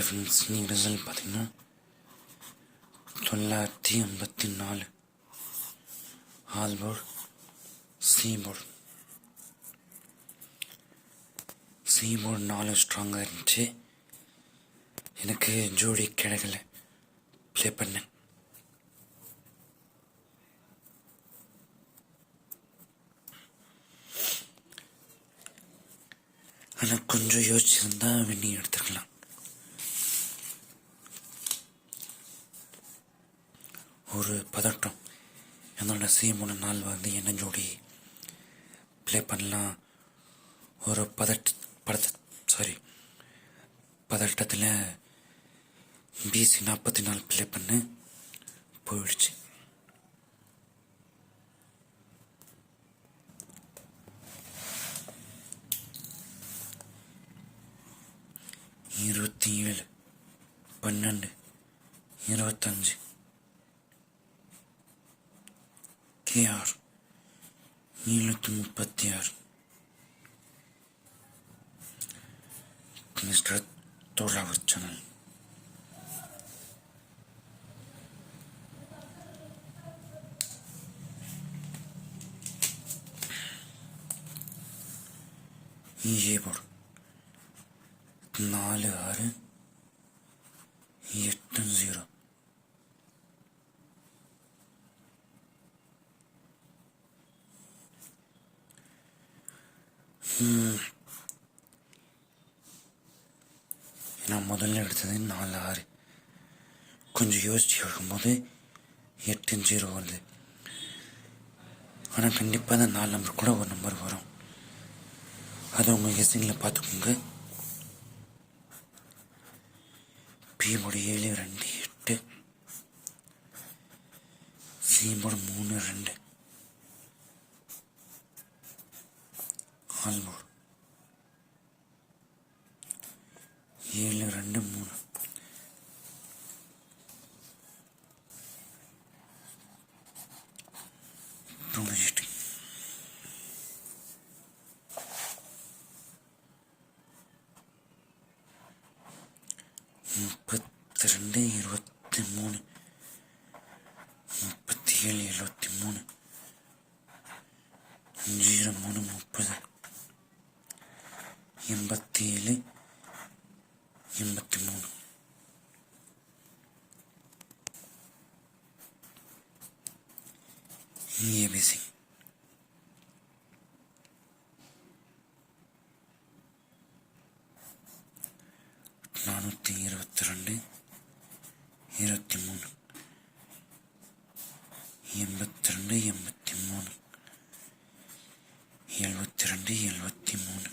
Friends நீங்கள் result பார்த்தீங்கன்னா தொள்ளாயிரத்தி ஐம்பத்தி நாலு. ஆல்போர்ட் சீபோர்டு. சீபோர்டு நாலு ஸ்ட்ராங்காக இருந்துச்சு. எனக்கு ஜோடி கிடைக்கல. ப்ளே பண்ணேன். ஆனால் கொஞ்சம் யோசிச்சிருந்தா வின்னி எடுத்துக்கலாம். ஒரு பதட்டம். என்னோட சி நாள் வந்து என்ன ஜோடி? ப்ளே பண்ணலாம். ஒரு பதட்ட பதட்ட சாரி பதட்டத்தில் பிசி நாற்பத்தி நாலு ப்ளே பண்ணு. போயிடுச்சு. இருபத்தி ஏழு பன்னெண்டு. இருபத்தஞ்சு. முப்பத்தி ஆறு ஏழுநூற்றி முப்பத்தி ஆறு மிஸ்டர் தோழாவர் சேனல் ஏ போடு. நாலு ஆறு எட்டு நான் முதல்ல எடுத்தது நாலு ஆறு கொஞ்சம் யோசிச்சு எடுக்கும்போது எட்டு ஜீரோ வருது. ஆனால் கண்டிப்பாக அந்த நாலு நம்பர் கூட ஒரு நம்பர் வரும். அதை உங்கள் கெஸ்ஸிங்கில் பார்த்துக்கோங்க. பியோட ஏழு ரெண்டு எட்டு. சியோட மூணு ரெண்டு. ஆல்மோர் ஏழு ரெண்டு மூணு. முப்பத்தி ரெண்டு இருபத்தி மூணு முப்பத்தி ஏழு எழுபத்தி மூணு ஜீரோ மூணு முப்பது எண்பத்தி ஏழு எண்பத்தி மூணு ஏபிசி நானூற்றி இருபத்தி ரெண்டு இருபத்தி மூணு எண்பத்தி ரெண்டு எண்பத்தி மூணு எழுபத்தி ரெண்டு எழுபத்தி மூணு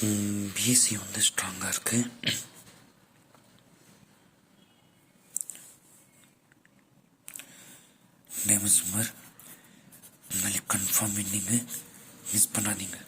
பிஎஸ்சி வந்து ஸ்ட்ராங்காக இருக்குது நேம் சுமர் நாளைக்கு கன்ஃபார்ம் இன்னிங்க மிஸ் பண்ணாதீங்க.